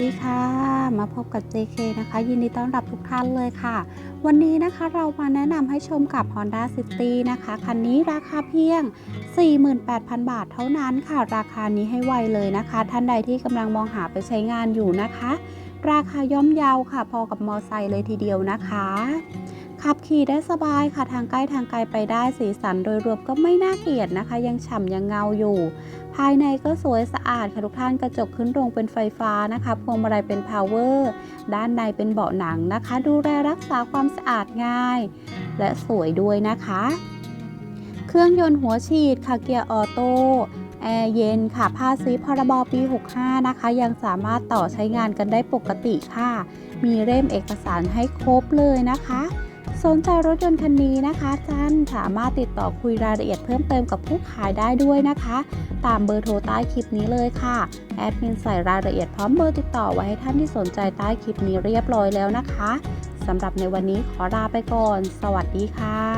ดีค่ะ มาพบกับ JK นะคะ ยินดีต้อนรับทุกท่านเลยค่ะ วันนี้นะคะเรามาแนะนำให้ชมกับ Honda City นะคะ คันนี้ราคาเพียง 48,000 บาทเท่านั้นค่ะ ราคานี้ให้ไวเลยนะคะ ท่านใดที่กำลังมองหาไปใช้งานอยู่นะคะ ราคาย่อมเยาวค่ะ พอกับมอไซค์เลยทีเดียวนะคะ ขับขี่ได้สบายค่ะทางใกล้ทางไกลไปได้สีสันโดยรวมก็ไม่น่าเกลียดนะคะ ยังฉ่ำยังเงาอยู่ ภายในก็สวยสะอาดค่ะทุกท่านกระจกขึ้นตรงเป็นไฟฟ้านะคะพวงมาลัยเป็นพาวเวอร์ด้านในเป็นเบาะหนังนะคะ ดูแลรักษาความสะอาดง่าย และสวยด้วยนะคะ เครื่องยนต์หัวฉีดค่ะเกียร์ออโต้แอร์เย็นค่ะภาษีพรบปี 65 นะคะ ยังสามารถต่อใช้งานกันได้ปกติค่ะ มีเล่มเอกสารให้ครบเลยนะคะ สนใจรถยนต์คันนี้นะคะท่านสามารถติดต่อคุยรายละเอียดเพิ่มเติมกับผู้ขายได้ด้วยนะคะ ตามเบอร์โทรใต้คลิปนี้เลยค่ะ แอดมินใส่รายละเอียดพร้อมเบอร์ติดต่อไว้ให้ท่านที่สนใจใต้คลิปนี้เรียบร้อยแล้วนะคะสำหรับในวันนี้ขอลาไปก่อน สวัสดีค่ะ